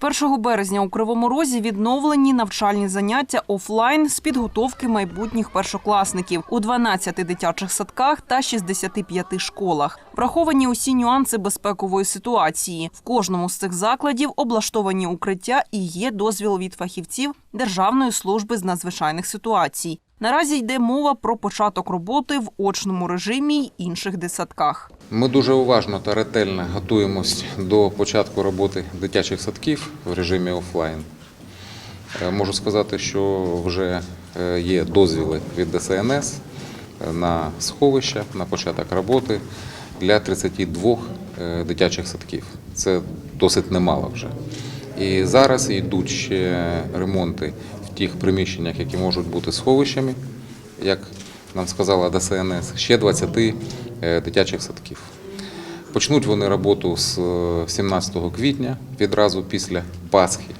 З 1 березня у Кривому Розі відновлені навчальні заняття офлайн з підготовки майбутніх першокласників у 12 дитячих садках та 65 школах. Враховані усі нюанси безпекової ситуації. В кожному з цих закладів облаштовані укриття і є дозвіл від фахівців Державної служби з надзвичайних ситуацій. Наразі йде мова про початок роботи в очному режимі й інших дитсадках. Ми дуже уважно та ретельно готуємось до початку роботи дитячих садків в режимі офлайн. Е, Можу сказати, що вже е, є дозвіли від ДСНС на сховища, на початок роботи для 32 е, дитячих садків. Це досить немало вже. І зараз йдуть ще ремонти тих приміщеннях, які можуть бути сховищами, як нам сказала ДСНС, ще 20 е, дитячих садків. Почнуть вони роботу з е, 17 квітня, відразу після Пасхи,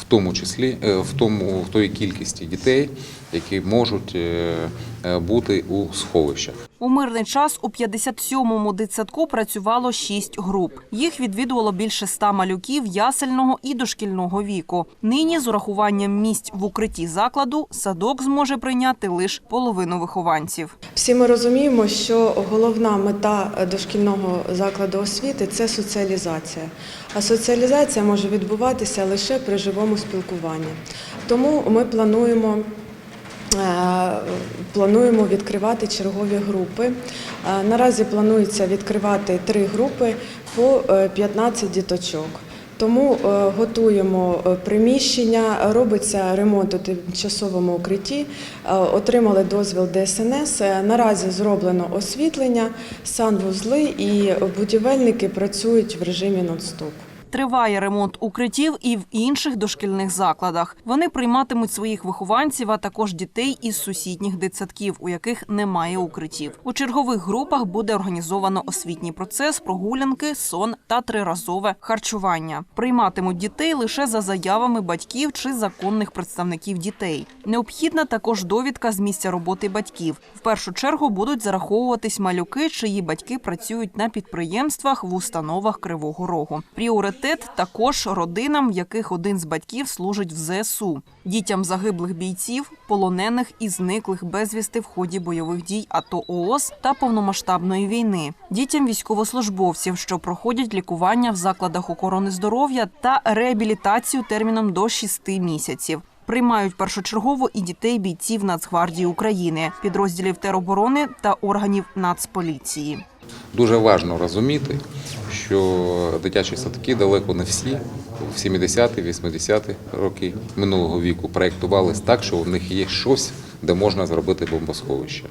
в тому числі е, в тому в тої кількості дітей, які можуть е, е, бути у сховищах. У мирний час у 57-му дитсадку працювало 6 груп. Їх відвідувало більше 100 малюків ясельного і дошкільного віку. Нині з урахуванням місць в укритті закладу садок зможе прийняти лише половину вихованців. Всі ми розуміємо, що головна мета дошкільного закладу освіти це соціалізація. А соціалізація може відбуватися лише при живому спілкуванні. Тому ми плануємо. Е, Плануємо відкривати чергові групи. Е, Наразі планується відкривати три групи по е, 15 діточок. Тому е, готуємо е, приміщення, робиться ремонт у тимчасовому укритті, е, отримали дозвіл ДСНС. Е, Наразі зроблено освітлення, санвузли і будівельники працюють в режимі нон-стоп. Триває ремонт укриттів і в інших дошкільних закладах. Вони прийматимуть своїх вихованців, а також дітей із сусідніх дитсадків, у яких немає укриттів. У чергових групах буде організовано освітній процес, прогулянки, сон та триразове харчування. Прийматимуть дітей лише за заявами батьків чи законних представників дітей. Необхідна також довідка з місця роботи батьків. В першу чергу будуть зараховуватись малюки, чиї батьки працюють на підприємствах в установах Кривого Рогу. Пріоритет також родинам, в яких один з батьків служить в ЗСУ, дітям загиблих бійців, полонених і зниклих безвісти в ході бойових дій АТО ООС та повномасштабної війни, дітям військовослужбовців, що проходять лікування в закладах охорони здоров'я та реабілітацію терміном до 6 місяців. Приймають першочергово і дітей бійців Нацгвардії України, підрозділів тероборони та органів Нацполіції. Дуже важливо розуміти, що дитячі садки далеко не всі в 70-ті, 80-ті роки минулого віку проєктувались так, що у них є щось, де можна зробити бомбосховище.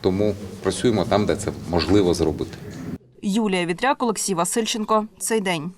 Тому працюємо там, де це можливо зробити. Юлія Вітряк, Олексій Васильченко. Цей день.